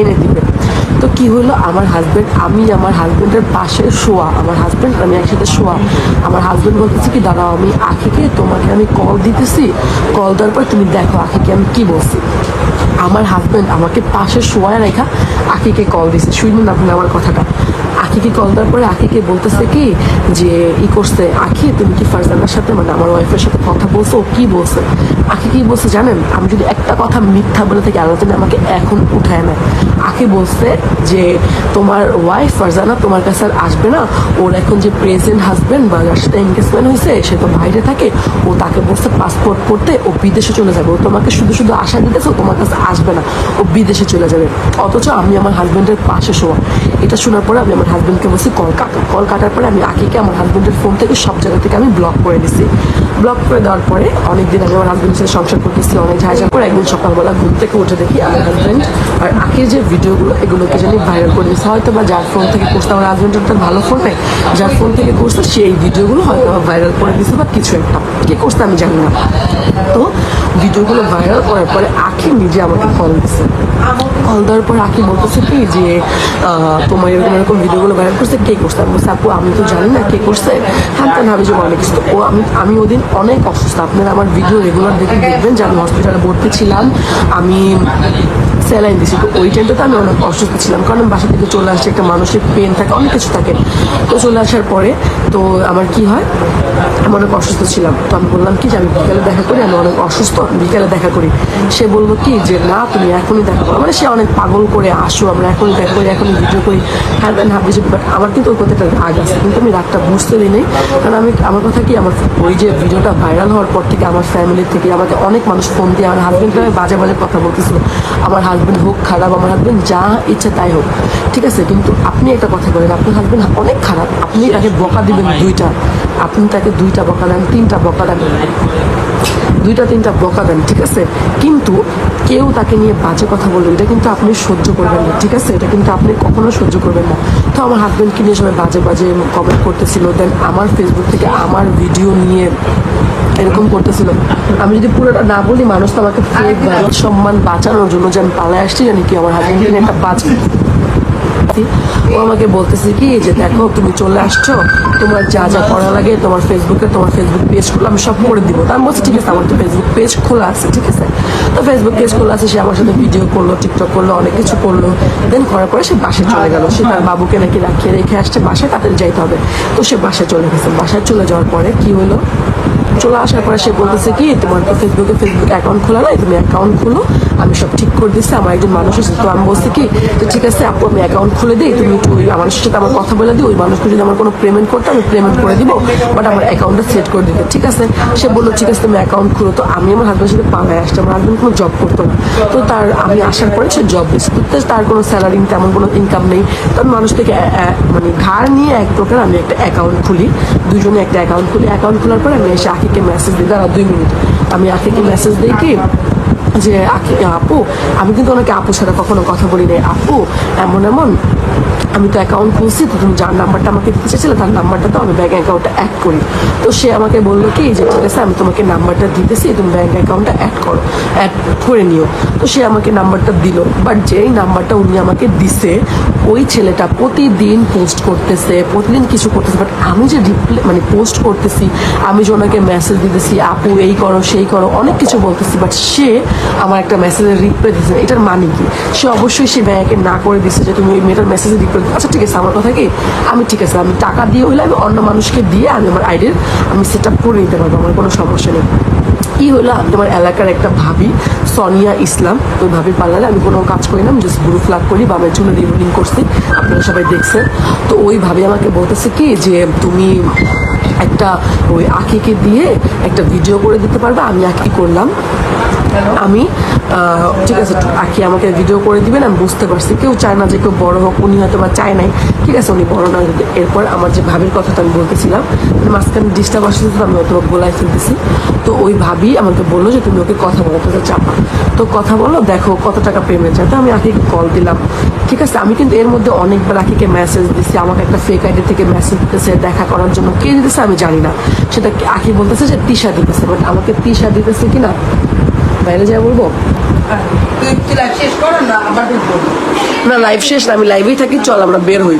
এনে দিবে। তো কি হলো? আমার হাজব্যান্ড আমি আমার হাজব্যান্ডের পাশে শোয়া। আমার হাজব্যান্ড আমি একসাথে শোয়া। আমার হাজব্যান্ড বলতেছি কি, দাঁড়াও, আমি আখিকে তোমাকে আমি কল দিতেছি। কল দেওয়ার পর তুমি দেখো আখিকে আমি কি বলছি। আমার হাজব্যান্ড আমাকে পাশে শোয়া রেখা আখিকে কল দিছে। শুনুন আপনি আমার কথাটা। আখিকে কল দেওয়ার পরে আখিকে বলতেছে কি যে, ই করছে, আখি, তুমি কি ফারজানার সাথে মানে আমার ওয়াইফের সাথে কথা বলছো? ও কি বলছে? আখি কি বলছে জানেন? আমি যদি একটা কথা মিথ্যা বলে থাকি, আল্লাহ আমাকে এখন উঠায় নেয়। আখি বলছে যে, তোমার ওয়াইফ ফারজানা তোমার কাছে আর আসবে না। ওর এখন যে প্রেজেন্ট হাজবেন্ড বা যার সাথে এনগেজমেন্ট হয়েছে, সে তো বাইরে থাকে। ও তাকে বলছে পাসপোর্ট করতে ও বিদেশে চলে যাবে। ও তোমাকে শুধু শুধু আশা দিতেছে তোমার কাছে আসবে না। ও বিদেশে চলে যাবে। অথচ আমি আমার হাজব্যান্ডের পাশে শোয়া। এটা শোনার পরে আমি আমার হাজব্যান্ডকে বলছি, কল কাটা। কল কাটার পরে আমি আখিকে আমার হাজব্যান্ডের ফোন থেকে সব জায়গা থেকে আমি ব্লক করে দিছি। ব্লক করে দেওয়ার পরে অনেকদিন আমি আমার হাজবেন্ডের সাথে সংসার করতেছি, অনেক ঝাঁঝা করে একদিন সকালবেলা ঘুম থেকে উঠে দেখি আমার হাজবেন্ড আর আখির যে ভিডিওগুলো, এগুলোকে জানি ভাইরাল করে দিচ্ছে হয়তো বা যার ফোন থেকে করছে আমার হাজবেন্ড তো ভালো ফোন নেই, যার ফোন থেকে করছে সেই ভিডিওগুলো হয়তো ভাইরাল করে দিচ্ছে বা কিছু একটা। কে করছে আমি জানি না। তো ভিডিওগুলো ভাইরাল করার পরে আখি নিজে আমাকে কল দিচ্ছে কল দেওয়ার পর আখি বলতেছে কি যে তোমার এরকম এরকম ভিডিওগুলো ভাইরাল করছে, কে করছে? আমি বলছি, আপু, আমি তো জানি না কে করছে। হ্যাঁ তা ভাবি যে অনেক কিছু। ও, আমি আমি ওদিন অনেক অসুস্থ। আপনারা আমার ভিডিও রেগুলার দেখে দেখবেন যে আমি হসপিটালে ভর্তি ছিলাম। আমি স্যালাইন দিছি। তো ওই টাইমটাতে আমি অনেক অসুস্থ ছিলাম। কারণ বাসা থেকে চলে আসছি একটা মানসিক পেন থাকে, অনেক কিছু থাকে। তো চলে আসার পরে তো আমার কি হয়? আমি অনেক অসুস্থ ছিলাম। তো আমি বললাম, কি যে আমি বিকালে দেখা করি? আমি অনেক অসুস্থ, বিকালে দেখা করি। সে বলল, কি যে না, তুমি এখনই দেখা করো। মানে সে অনেক পাগল করে, আসো, আমরা এখনই দেখা করি, এখনই ভিডিও করি। হ্যাঁ দেন হাবি বাট আমার কিন্তু ওই কথাটা রাগ আছে। কিন্তু আমি রাগটা বুঝতে দিই নেই। কারণ আমি, আমার কথা কি, আমার ওই যে ভিডিওটা ভাইরাল হওয়ার পর থেকে আমার ফ্যামিলি থেকে আমাকে অনেক মানুষ ফোন দিয়ে আমার হাজব্যান্ডকে আমি বাজে বাজে কথা বলতেছিল। আমার হাজব্যান্ড হোক খারাপ, আমার হাজব্যান্ড যা ইচ্ছা তাই হোক। ঠিক আছে? কিন্তু আপনি একটা কথা বলেন, আপনার হাজব্যান্ড অনেক খারাপ। আপনি তাকে বকা দিবেন দুইটা। আপনি তাকে দুইটা বকা দেন তিনটা বকা দেন। দুইটা তিনটা বকা দেন ঠিক আছে? কিন্তু কেউ তাকে নিয়ে বাজে কথা বলবে এটা কিন্তু আপনি সহ্য করবেন না ঠিক আছে? এটা কিন্তু আপনি কখনো সহ্য করবেন না। তো আমার হাজব্যান্ডকে নিয়ে সবাই বাজে বাজে কমেন্ট করতেছিল দেন আমার ফেসবুক থেকে আমার ভিডিও নিয়ে এরকম করতেছিল। আমি যদি পুরোটা না বলি মানুষ তো আমাকে সম্মান বাঁচানোর জন্য যে আমি পালায় আসছি জানি কি আমার হাজব্যান্ডকে নিয়ে একটা বাঁচবে ও আমাকে বলতেছে কি, যে দেখো, তুমি চলে আসছো, তোমার যা যা করা লাগে তোমার ফেসবুকে তোমার ফেসবুক পেজ খুলে, আমি সব করে দিব। তো আমি বলছি, ঠিক আছে, আমার তো ফেসবুক পেজ খোলা আছে, ঠিক আছে। তো ফেসবুক পেজ খোলা আছে, সে আমার সাথে ভিডিও করল টিকটক করল, অনেক কিছু করল। দেন করার পরে সে বাসে চলে গেল। সে তার বাবুকে নাকি রাখিয়ে রেখে আসছে, বাসায় তাদের যাইতে হবে। তো সে বাসায় চলে গেছে। বাসায় চলে যাওয়ার পরে কি হলো? চলে আসার পরে সে বলতেছে কি, তোমার তো ফেসবুকে ফেসবুক অ্যাকাউন্ট খোলা নাই, তুমি অ্যাকাউন্ট খুলো, আমি সব ঠিক করে দিচ্ছি আমার একজন মানুষ আছে, তো আমি বলছি কি, তো ঠিক আছে, আপু, আমি অ্যাকাউন্ট খুলে দিই, তুমি ওই আমার সাথে আমার কথা বলে দিই ওই মানুষকে যদি আমার কোনো পেমেন্ট করতে, আমি পেমেন্ট করে দিব বাট আমার অ্যাকাউন্টটা সেট করে দিতে। ঠিক আছে? সে বলল, ঠিক আছে, তুমি অ্যাকাউন্ট খুলো। তো আমি আমার হাজব্যান্ডের সাথে পালায় আসছি আমার হাজব্যান্ড কোনো জব করতো না। তো তার, আমি আসার পরে সে জব দিচ্ছে তো তার কোনো স্যালারি তেমন কোনো ইনকাম নেই। তখন মানুষ থেকে মানে ধার নিয়ে এক প্রকার আমি একটা অ্যাকাউন্ট খুলি, দুজনে একটা অ্যাকাউন্ট খুলি। অ্যাকাউন্ট খোলার পরে আমি এসে আখিকে মেসেজ দিই দাঁড়া দুই মিনিট। আমি আখিকে মেসেজ দিই কি? যে আখি আপু, আমি কিন্তু ওনাকে আপু ছাড়া কখনো কথা বলি নাই। আপু, এমন এমন আমি তো অ্যাকাউন্ট খুলছি তো তুমি যার নাম্বারটা আমাকে দিতে চেয়েছিলে তার নাম্বারটা তো আমি ব্যাঙ্ক অ্যাকাউন্টটা অ্যাড করি। তো সে আমাকে বলল কি, যে ঠিক আছে, আমি তোমাকে নাম্বারটা দিতেছি, তুমি ব্যাঙ্ক অ্যাকাউন্টটা অ্যাড করো অ্যাড করে নিও। তো সে আমাকে নাম্বারটা দিল বাট যেই নাম্বারটা উনি আমাকে দিছে, ওই ছেলেটা প্রতিদিন পোস্ট করতেছে, প্রতিদিন কিছু করতেছে বাট আমি যে রিপ্লে মানে পোস্ট করতেছি, আমি যে ওনাকে মেসেজ দিতেছি, আপু, এই করো, সেই করো, অনেক কিছু বলতেছি বাট সে আমার একটা মেসেজের রিপ্লাই দিচ্ছে না। এটার মানে কি? সে অবশ্যই সে ব্যাংকে না করে দিচ্ছে যে তুমি ওই মেয়েটার মেসেজে রিপ্লাই আচ্ছা ঠিক আছে, আমার কথা কি? আমি ঠিক আছে, আমি টাকা দিয়ে হইলে আমি অন্য মানুষকে দিয়ে আমি আমার আইডির আমি সেট আপ করে নিতে পারব, আমার কোনো সমস্যা নেই। কি হলো আমি তোমার এলাকার একটা ভাবি, সনিয়া ইসলাম। ওই ভাবির পার্লারে আমি কোনো কাজ করি না, আমি জাস্ট গ্রুপ ফ্লাগ করি বা আমার জন্য রিভিউলিং করছি, আপনারা সবাই দেখছেন। তো ওই ভাবি আমাকে বলতেছে কি যে, তুমি একটা ওই আখিকে দিয়ে একটা ভিডিও করে দিতে পারবে, আমি আঁকি করলাম। আমি ঠিক আছে আঁকি আমাকে ভিডিও করে দিবেন, আমি বুঝতে পারছি। কেউ চায় না যে কেউ বড় হোক, উনি হয়তো বা চায় নাই। ঠিক আছে, উনি বড় না এরপর আমার যে ভাবির কথাটা আমি বলতেছিলাম মানে মাঝখানে ডিস্টার্ব আসতে আমি হয়তো গোলায় ফেলতেছি। তো ওই ভাবি আমাকে বলল যে, তুমি ওকে কথা বলো তোকে চাপা। তো কথা বলো দেখো, কত টাকা পেমেন্ট চাই? তো আমি আখিকে কল দিলাম। ঠিক আছে, আমি কিন্তু এর মধ্যে অনেকবার আখিকে মেসেজ দিচ্ছি আমাকে একটা ফেক আইডি থেকে মেসেজ দিতেছে, দেখা করার জন্য। কে দিতেছে আমি জানি না। সেটা কি আখি বলতেছে যে, তিশা দিতেছে। বাট আমাকে তিশা দিতেছে কিনা? বাইরে যা বলব? তুই তুই লাইভ শেষ করো না না লাইভ শেষ না আমি লাইভেই থাকি চল আমরা বের হই।